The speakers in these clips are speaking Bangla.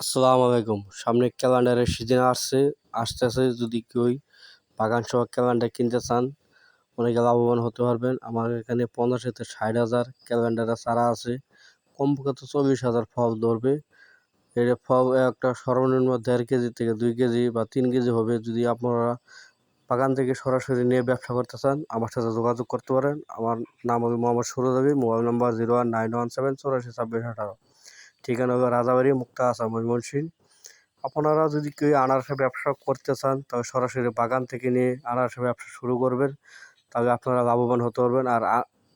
আসসালামু আলাইকুম। সামনে ক্যালেন্ডারের সিজন আসছে আসতেছে যদি কেউ বাগান সহ ক্যালেন্ডার কিনতে চান, অনেকে লাভবান হতে পারবেন। আমার এখানে পঞ্চাশ থেকে ষাট হাজার ক্যালেন্ডারের চারা আছে। কমপক্ষে চল্লিশ হাজার ফল ধরবে। এটা ফল একটা সর্বনিম্ন দেড় কেজি থেকে দুই কেজি বা তিন কেজি হবে। যদি আপনারা বাগান থেকে সরাসরি নিয়ে ব্যবসা করতে চান, আমার সাথে যোগাযোগ করতে পারেন। আমার নাম হবে Mohammad সুরজাবি mobile number zero one nine one seven চৌরাশি ছাব্বিশ আঠারো। ঠিকানা হলো রাজাবাড়ি মুক্তা আসাম ময়মনসিংহ আপনারা যদি কেউ আনারসের ব্যবসা করতে চান তবে সরাসরি বাগান থেকে নিয়ে আনারসের ব্যবসা শুরু করবেন। তাহলে আপনারা লাভবান হতে পারবেন। আর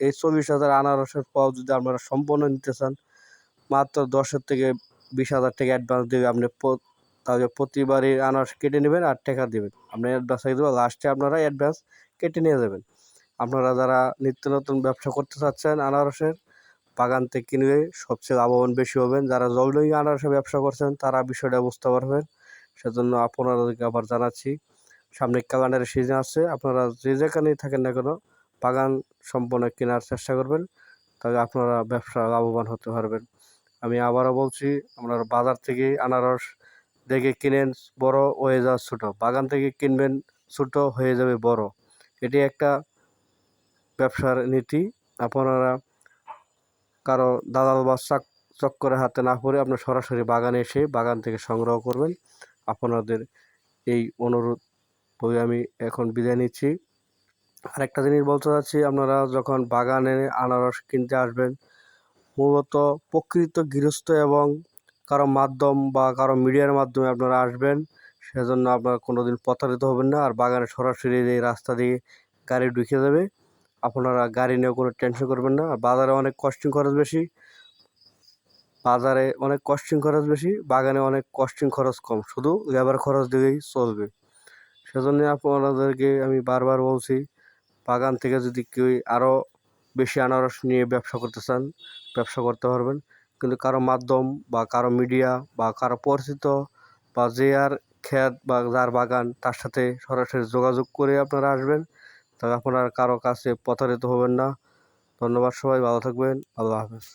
এই চল্লিশ হাজার আনারসের ফল যদি আপনারা সম্পূর্ণ নিতে চান, মাত্র দশের থেকে বিশ হাজার টাকা অ্যাডভান্স দেবে আপনি তাহলে প্রতিবারই আনারস কেটে নেবেন আর টাকা দেবেন। আপনি অ্যাডভান্স হয়ে দেবেন লাস্টে আপনারা অ্যাডভান্স কেটে নিয়ে যাবেন। আপনারা যারা নিত্য নতুন ব্যবসা করতে চাচ্ছেন আনারসের বাগান থেকে কিনলে সবচেয়ে লাভবান বেশি হবেন। যারা জলডই আনারসে ব্যবসা করছেন, তারা বিষয়টা বুঝতে পারবেন। সেজন্য আপনাদেরকে আবার জানাচ্ছি, সামনে ক্যালেন্ডারের সিজন আছে, আপনারা যে যেখানেই থাকেন না কেন বাগান সম্পূর্ণ কেনার চেষ্টা করবেন, তাহলে আপনারা ব্যবসা লাভবান হতে পারবেন। আমি আবারও বলছি, আপনারা বাজার থেকে আনারস দেখে কিনেন, বড় হয়ে যাওয়া ছোটো। বাগান থেকে কিনবেন, ছোটো হয়ে যাবে বড়। এটি একটা ব্যবসার নীতি। আপনারা কারও দালাল বা চাক চক্করে হাতে না পড়ে আপনার সরাসরি বাগানে এসে বাগান থেকে সংগ্রহ করবেন। আপনাদের এই অনুরোধ বলে আমি এখন বিদায় নিচ্ছি। আরেকটা জিনিস বলতে চাচ্ছি, আপনারা যখন বাগানে আনারস কিনতে আসবেন, মূলত প্রকৃত গৃহস্থ এবং কারও মাধ্যম বা কারও মিডিয়ার মাধ্যমে আপনারা আসবেন, সেজন্য আপনারা কোনো দিন প্রতারিত হবেন না। আর বাগানে সরাসরি এই রাস্তা দিয়ে গাড়ি ঢুকে যাবে। আপনারা গাড়ি নিয়ে কোনো টেনশন করবেন না। বাজারে অনেক কস্টিং খরচ বেশি। বাজারে অনেক কস্টিং খরচ বেশি, বাগানে অনেক কস্টিং খরচ কম। শুধু লেবার খরচ দিলেই চলবে। সেজন্য আপনাদেরকে আমি বারবার বলছি, বাগান থেকে যদি কেউ আরও বেশি আনারস নিয়ে ব্যবসা করতে চান, ব্যবসা করতে পারবেন। কিন্তু কারও মাধ্যম বা কারও মিডিয়া বা কারও পরিচিত বা যে আর ক্ষেত বা যার বাগান, তার সাথে সরাসরি যোগাযোগ করে আপনারা আসবেন। তবে আপনারা কারও কাছে প্রতারিত হবেন না। ধন্যবাদ সবাই ভালো থাকবেন। আল্লাহ হাফেজ।